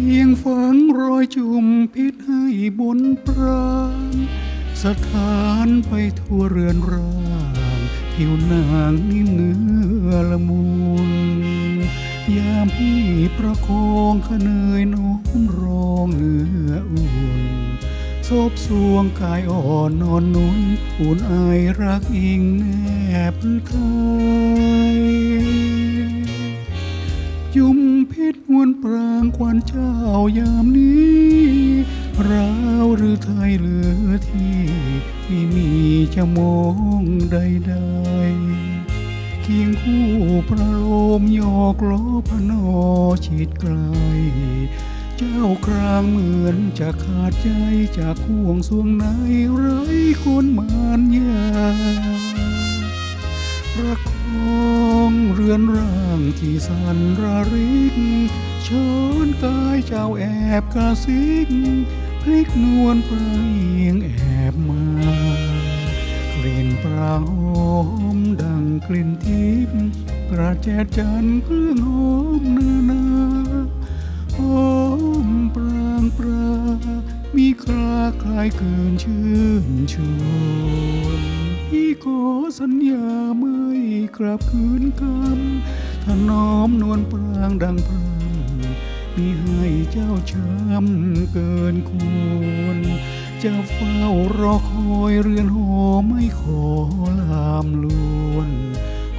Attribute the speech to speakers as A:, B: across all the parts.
A: พียงฝังรอยจุ่มพิษให้บนปรางสถานไปทั่วเรือนร่างผิวนางนิ่มเนื้อละมุนยามพี่ประคองขเนยน้อมรองเนื้ออุ่นซบสวงกายอ่อนนอนนุ่นอุ่นไอรักอิงแนบพรือไทยยุ ปรางควันเจ้ายามนี้ราวหรือไทยเหลือที่ไม่มีจะมองใดๆเคียงคู่ประโลมยอกล้อพนอชิดไกล เจ้ากลางเหมือนจะขาดใจจากห่วงสวงในไร้คนมานยาประคองเรือนร่างที่สันระริก ช้อนกายเจ้าแอบกระซิกพลิกนวลปลายเอียงแอบมากลิ่นปลาหอมดังกลิ่นทิพย์กระแจดจันเครื่องหอมเนื้อนาหอมปรางปลามีคลาคลายเกินชื่นชวนพี่ขอสัญญาไม่กลับคืนคำถนอมนวลปรางดังพรำ มีให้เจ้าช้ำเกินควร จะเฝ้ารอคอยเรือนหอไม่ขอลามลวน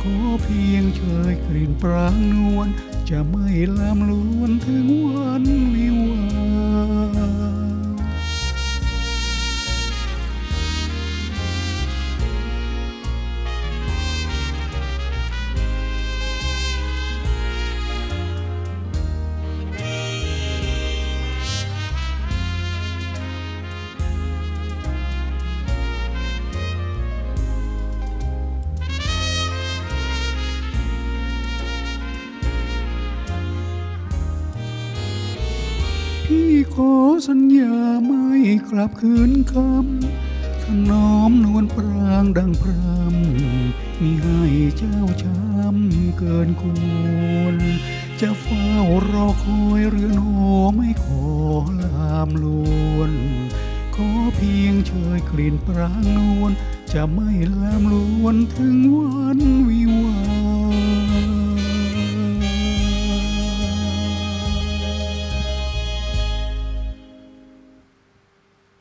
A: ขอเพียงเชยกลิ่นปรางนวลจะไม่ลามลวนถึงวันวิว ขอสัญญาไม่กลับคืนคำถน้อมนวลปรางดังพรำมีให้เจ้าช้ำเกินควร จะเฝ้ารอคอยเรือนหอไม่ขอลามลวน ขอเพียงเชยกลิ่นปรางนวลจะไม่ลามลวนถึงวันวิว